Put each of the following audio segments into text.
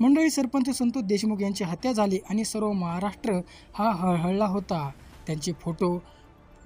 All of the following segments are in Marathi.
मंडळी सरपंच संतोष देशमुख यांची हत्या झाली आणि सर्व महाराष्ट्र हा हळहळला होता. त्यांचे फोटो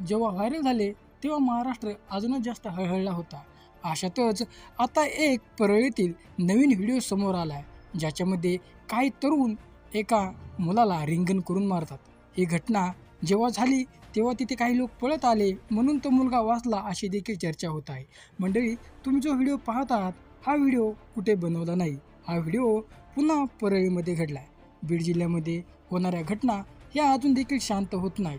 जेव्हा व्हायरल झाले तेव्हा महाराष्ट्र अजूनच जास्त हळहळला होता. अशातच आता एक परळीतील नवीन व्हिडिओ समोर आला आहे ज्याच्यामध्ये काही तरुण एका मुलाला रिंगण करून मारतात. ही घटना जेव्हा झाली तेव्हा तिथे काही लोक पळत आले म्हणून तो मुलगा वाचला अशी देखील चर्चा होत आहे. मंडळी तुम्ही जो व्हिडिओ पाहत आहात हा व्हिडिओ कुठे बनवला नाही? हा व्हिडिओ पुन्हा परळीमध्ये घडला आहे बीड जिल्ह्यामध्ये होणाऱ्या घटना ह्या अजून देखील शांत होत नाही.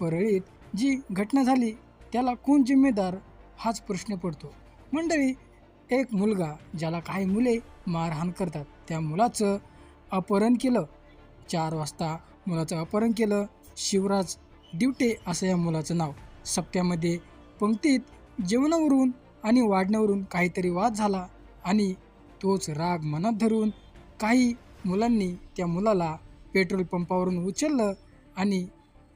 परळीत जी घटना झाली त्याला कोण जिम्मेदार हाच प्रश्न पडतो. मंडळी एक मुलगा ज्याला काही मुले मारहाण करतात त्या मुलाचं अपहरण केलं. चार वाजता मुलाचं अपहरण केलं. शिवराज दिवटे असं या मुलाचं नाव. सप्त्यामध्ये पंक्तीत जेवणावरून आणि वाढण्यावरून काहीतरी वाद झाला आणि तोच राग मनात धरून काही मुलांनी त्या मुलाला पेट्रोल पंपावरून उचललं आणि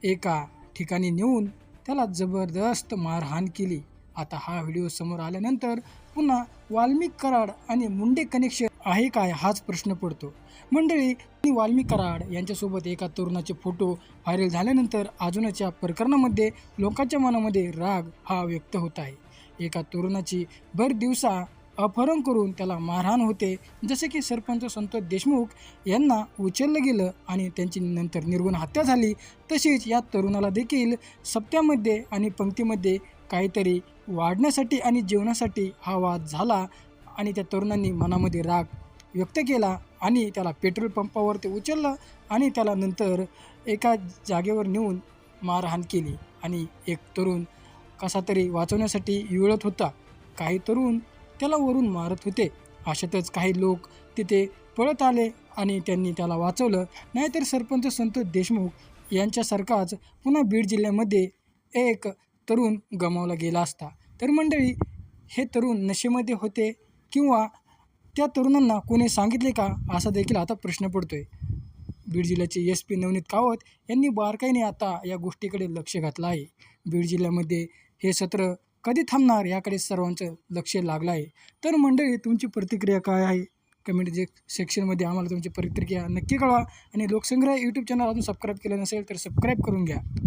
एका ठिकाणी नेऊन त्याला जबरदस्त मारहाण केली. आता हा व्हिडिओ समोर आल्यानंतर पुन्हा वाल्मिक कराड आणि मुंडे कनेक्शन आहे काय हाच प्रश्न पडतो. मंडळी आणि वाल्मिक कराड यांच्यासोबत एका तरुणाचे फोटो व्हायरल झाल्यानंतर अजूनच्या प्रकरणामध्ये लोकांच्या मनामध्ये राग हा व्यक्त होत आहे. एका तरुणाची भर दिवसा अपहरण करून त्याला मारहाण होते. जसे की सरपंच संतोष देशमुख यांना उचललं गेलं आणि त्यांची नंतर निर्गुण हत्या झाली तशीच या तरुणाला देखील सप्त्यामध्ये आणि पंक्तीमध्ये काहीतरी वाढण्यासाठी आणि जेवणासाठी हा वाद झाला आणि त्या तरुणांनी मनामध्ये राग व्यक्त केला आणि त्याला पेट्रोल पंपावर ते उचललं आणि त्याला नंतर एका जागेवर नेऊन मारहाण केली. आणि एक तरुण कसा तरी वाचवण्यासाठी युळत होता. काही तरुण त्याला वरून मारत होते. अशातच काही लोक तिथे पळत आले आणि त्यांनी त्याला वाचवलं. नाहीतर सरपंच संतोष देशमुख यांच्यासारखाच पुन्हा बीड जिल्ह्यामध्ये एक तरुण गमावला गेला असता. तर मंडळी हे तरुण नशेमध्ये होते किंवा त्या तरुणांना कोणी सांगितले का? असा देखील आता प्रश्न पडतोय. बीड जिल्ह्याचे एस पी नवनीत कावत यांनी बारकाईने आता या गोष्टीकडे लक्ष घातलं आहे. बीड जिल्ह्यामध्ये हे सत्र कधी थांबणार याकडे सर्वांचं लक्ष लागलं आहे? तर मंडळी तुमची प्रतिक्रिया काय आहे? कमेंट जे सेक्शनमध्ये आम्हाला तुमची प्रतिक्रिया नक्की कळवा. आणि लोकसंग्रह यूट्यूब चॅनल अजून सबस्क्राईब केलं नसेल तर सबस्क्राईब करून घ्या.